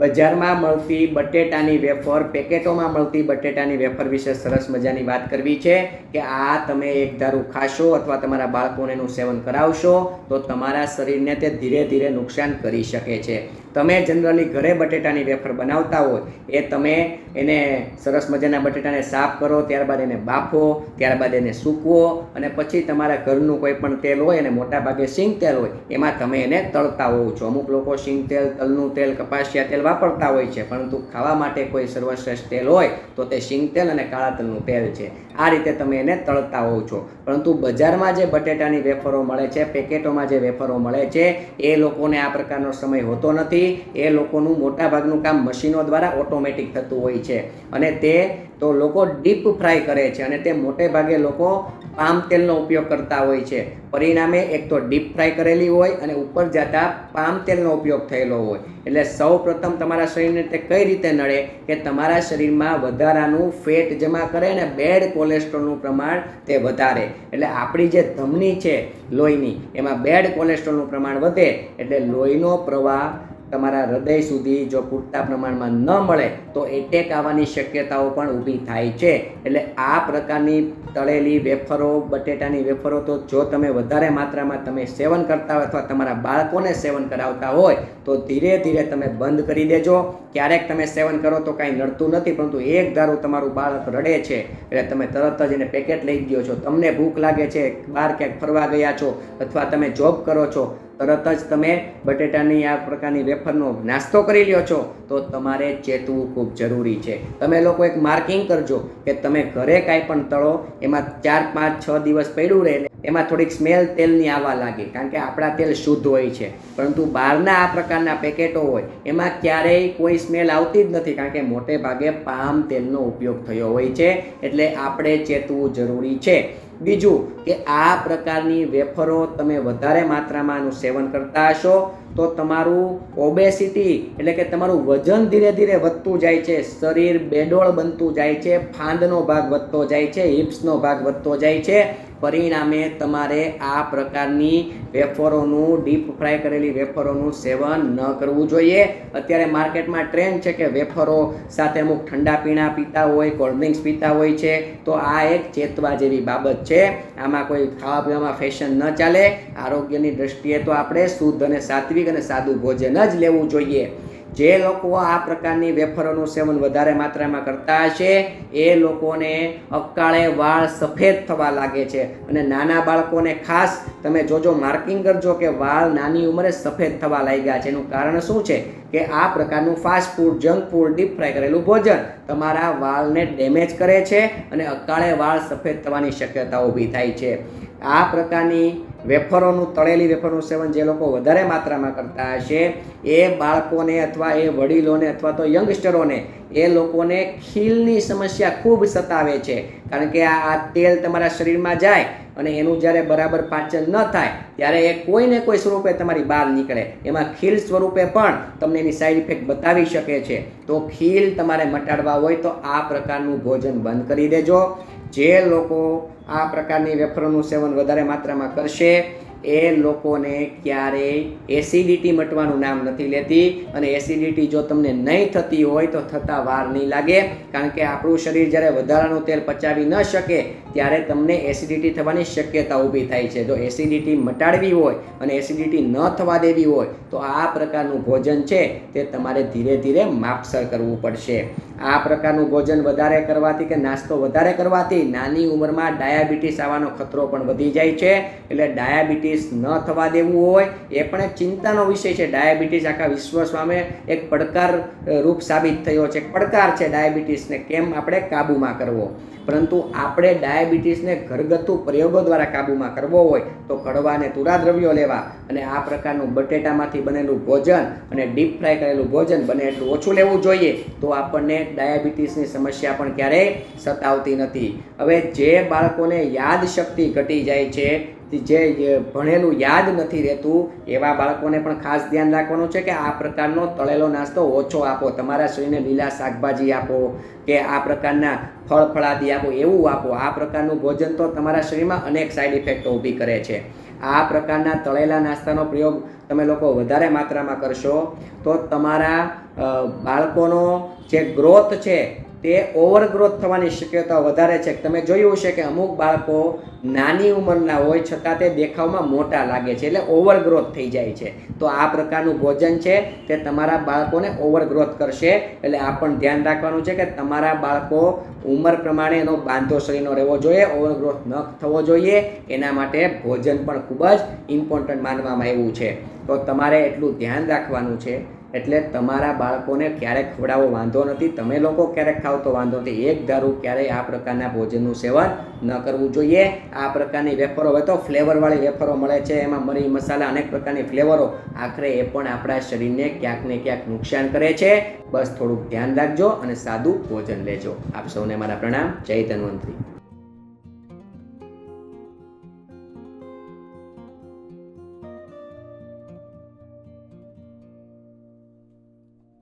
બજારમાં મળતી બટેટાની વેફર, પેકેટોમાં મળતી બટેટાની વેફર વિશે સરસ મજાની વાત કરવી છે કે આ તમે એક દારૂ ખાશો અથવા તમારા બાળકોને એનું સેવન કરાવશો, તો તમારા શરીરને તે ધીરે ધીરે નુકસાન કરી શકે છે. તમે જનરલી ઘરે બટેટાની વેફર બનાવતા હોય, એ તમે એને સરસ મજાના બટેટાને સાફ કરો, ત્યારબાદ એને બાફો, ત્યારબાદ એને સૂકવો અને પછી તમારા ઘરનું કોઈ પણ તેલ હોય અને મોટા ભાગે સિંગ તેલ હોય, એમાં તમે એને તળતા હોવ છો. અમુક લોકો સિંગ તેલ, તલનું તેલ, કપાસિયા તેલ વાપરતા હોય છે, પરંતુ ખાવા માટે કોઈ સર્વશ્રેષ્ઠ તેલ હોય, તો તે સિંગ તેલ અને કાળા તલનું તેલ છે. આ રીતે તમે એને તળતા હોવ છો. પરંતુ બજારમાં જે બટેટાની વેફરો મળે છે, પેકેટોમાં જે વેફરો મળે છે, એ લોકોને આ પ્રકારનો સમય હોતો નથી. એ લોકોનું મોટાભાગનું કામ મશીનો દ્વારા ઓટોમેટિક થતું હોય છે. અને તે તો લોકો ડીપ ફ્રાય કરે છે અને તે મોટે ભાગે લોકો પામ તેલનો ઉપયોગ કરતા હોય છે. પરિણામે એક તો ડીપ ફ્રાય કરેલી હોય અને ઉપર જતા પામ તેલનો ઉપયોગ થયેલો હોય. એટલે સૌ પ્રથમ તમારા શરીરને તે કઈ રીતે નડે કે તમારા શરીરમાં વધારાનું ફેટ જમા કરે અને બેડ કોલેસ્ટ્રોલનું પ્રમાણ તે વધારે. એટલે આપણી જે ધમની છે લોહીની, એમાં બેડ કોલેસ્ટ્રોલનું પ્રમાણ વધે એટલે લોહીનો પ્રવાહ તમારા હૃદય સુધી જો પૂરતા પ્રમાણમાં ન મળે, તો એટેક આવવાની શક્યતાઓ પણ ઊભી થાય છે. એટલે આ પ્રકારની તળેલી વેફરો, બટેટાની વેફરો તો જો તમે વધારે માત્રામાં તમે સેવન કરતા હોય અથવા તમારા બાળકોને સેવન કરાવતા હોય, તો ધીરે ધીરે તમે બંધ કરી દેજો. ક્યારેક તમે સેવન કરો તો કાંઈ નડતું નથી, પરંતુ એક ધારું તમારું બાળક રડે છે, એટલે તમે તરત જ એને પેકેટ લઈ ગયો છો. તમને ભૂખ લાગે છે બહાર ક્યાંક ફરવા ગયા છો, અથવા તમે જોબ કરો છો તરત જ તમે બટેટાની આ પ્રકારની વેફરનો નાસ્તો કરી લ્યો છો, તો તમારે ચેતવું ખૂબ જરૂરી છે. તમે લોકો એક માર્કિંગ કરજો કે તમે ઘરે કાંઈ પણ તળો, એમાં ચાર, પાંચ, છ દિવસ પડ્યું રહે એમાં થોડીક સ્મેલ તેલની આવવા લાગે, કારણ કે આપણા તેલ શુદ્ધ હોય છે. પરંતુ બહારના આ પ્રકારના પેકેટો હોય, એમાં ક્યારેય કોઈ સ્મેલ આવતી જ નથી, કારણ કે મોટે ભાગે પામ તેલનો ઉપયોગ થયો હોય છે, એટલે આપણે ચેતવું જરૂરી છે. બીજું કે આ પ્રકારની વેફરો તમે વધારે માત્રામાં આનું સેવન કરતા હશો તો તમારું ઓબેસિટી એટલે કે તમારું વજન ધીરે ધીરે વધતું જાય છે, શરીર બેડોળ બનતું જાય છે, ફાંદનો ભાગ વધતો જાય છે, હિપ્સનો ભાગ વધતો જાય છે. પરિણામે તમારે આ પ્રકારની વેફરોનું ડીપ ફ્રાય કરેલી વેફરોનું સેવન ન કરવું જોઈએ. અત્યારે માર્કેટમાં ટ્રેન્ડ છે કે વેફરો સાથે અમુક ઠંડા પીણા પીતા હોય કોલ્ડ ડ્રિંક્સ પીતા હોય છે, તો આ એક ચેતવા જેવી બાબત છે. આમાં કોઈ ખાવા પીવામાં ફેશન ન ચાલે. આરોગ્યની દ્રષ્ટિએ તો આપણે શુદ્ધ અને સાત્વિક અને સાદું ભોજન જ લેવું જોઈએ. જે લોકો આ પ્રકારની વેફરોનું સેવન વધારે માત્રામાં કરતા હશે, એ લોકોને અકાળે વાળ સફેદ થવા લાગે છે. અને નાના બાળકોને ખાસ તમે જોજો, માર્કિંગ કરજો કે વાળ નાની ઉંમરે સફેદ થવા લાગ્યા છે. એનું કારણ શું છે? કે આ પ્રકારનું fast food junk food deep fry કરેલું ભોજન તમારા વાળને ડેમેજ કરે છે અને અકાળે વાળ સફેદ થવાની શક્યતા ઊભી થાય છે. આ પ્રકારની વેફરોનું, તળેલી વેફરનું સેવન જે લોકો વધારે માત્રામાં કરતા હશે, એ બાળકોને અથવા એ વડીલોને અથવા તો યંગસ્ટરોને, એ લોકોને ખીલની સમસ્યા ખૂબ સતાવે છે. કારણ કે આ તેલ તમારા શરીરમાં જાય અને એનું જ્યારે બરાબર પાચન ન થાય, ત્યારે એ કોઈને કોઈ સ્વરૂપે તમારી બહાર નીકળે. એમાં ખીલ સ્વરૂપે પણ તમને એની સાઈડ ઇફેક્ટ બતાવી શકે છે. તો ખીલ તમારે મટાડવા હોય તો આ પ્રકારનું ભોજન બંધ કરી દેજો. જે લોકો આ પ્રકારની વેફરોનું સેવન વધારે માત્રામાં કરશે એ લોકોને ક્યારેય એસિડિટી મટવાનું નામ નથી લેતી. અને એસિડિટી જો તમને નહીં થતી હોય તો થતાં વાર નહીં લાગે. કારણ કે આપણું શરીર જ્યારે વધારાનું તેલ પચાવી ન શકે, ત્યારે તમને એસિડિટી થવાની શક્યતા ઊભી થાય છે. જો એસિડિટી મટાડવી હોય અને એસિડિટી ન થવા દેવી હોય, તો આ પ્રકારનું ભોજન છે તે તમારે ધીરે ધીરે માપસર કરવું પડશે. આ પ્રકારનું ભોજન વધારે કરવાથી કે નાસ્તો વધારે કરવાથી નાની ઉંમરમાં ડાયાબિટીસ આવવાનો ખતરો પણ વધી જાય છે. એટલે ડાયાબિટીસ ન થવા દેવું હોય, એ પણ એક ચિંતાનો વિષય છે. ડાયાબિટીસ આખા વિશ્વ સામે એક પડકાર રૂપ સાબિત થયો છે. પડકાર છે ડાયાબિટીસને કેમ આપણે કાબૂમાં કરવો? પરંતુ આપણે ડાયાબિટીસને ઘરગથ્થુ પ્રયોગો દ્વારા કાબૂમાં કરવો હોય, તો કડવા અને તુરા દ્રવ્યો લેવા અને આ પ્રકારનું બટેટામાંથી બનેલું ભોજન અને ડીપ ફ્રાય કરેલું ભોજન બને એટલું ઓછું લેવું જોઈએ, તો આપણને ડાયાબિટીસની સમસ્યા પણ ક્યારેય સતાવતી નથી. હવે જે બાળકોને યાદ શક્તિ ઘટી જાય છે જે ભણેલું યાદ નથી રહેતું, એવા બાળકોને પણ ખાસ ધ્યાન રાખવાનું છે કે આ પ્રકારનો તળેલો નાસ્તો ઓછો આપો, તમારા શરીરને લીલા શાકભાજી આપો, કે આ પ્રકારના ફળ ફળાદી આપો, એવું આપો. આ પ્રકારનું ભોજન તો તમારા શરીરમાં અનેક સાઈડ ઇફેક્ટો ઊભી કરે છે. આ પ્રકારના તળેલા નાસ્તાનો પ્રયોગ તમે લોકો વધારે માત્રામાં કરશો તો તમારા બાળકોનો જે ગ્રોથ છે તે ઓવરગ્રોથ થવાની શક્યતા વધારે છે. તમે જોયું હશે કે અમુક બાળકો નાની ઉંમરના હોય છતાં તે દેખાવમાં મોટા લાગે છે એટલે ઓવરગ્રોથ થઈ જાય છે. તો આ પ્રકારનું ભોજન છે તે તમારા બાળકોને ઓવરગ્રોથ કરશે. એટલે આ પણ ધ્યાન રાખવાનું છે કે તમારા બાળકો ઉંમર પ્રમાણે એનો બાંધો શરીરનો રહેવો જોઈએ ઓવરગ્રોથ ન થવો જોઈએ. એના માટે ભોજન પણ ખૂબ જ ઇમ્પોર્ટન્ટ માનવામાં આવ્યું છે. તો તમારે એટલું ધ્યાન રાખવાનું છે. એટલે તમારા બાળકોને ક્યારેક ખવડાવવો વાંધો નથી. તમે લોકો ક્યારેક ખાવ તો વાંધો નથી. એક ધારું ક્યારેય આ પ્રકારના ભોજનનું સેવન ન કરવું જોઈએ. આ પ્રકારની વેફરો હવે તો ફ્લેવરવાળી વેફરો મળે છે. એમાં મરી મસાલા અનેક પ્રકારની ફ્લેવરો આખરે એ પણ આપણા શરીરને ક્યાંક ને ક્યાંક નુકસાન કરે છે. બસ થોડુંક ધ્યાન રાખજો અને સાદું ભોજન લેજો. આપ સૌને મારા પ્રણામ. જય ધન્વંતરી.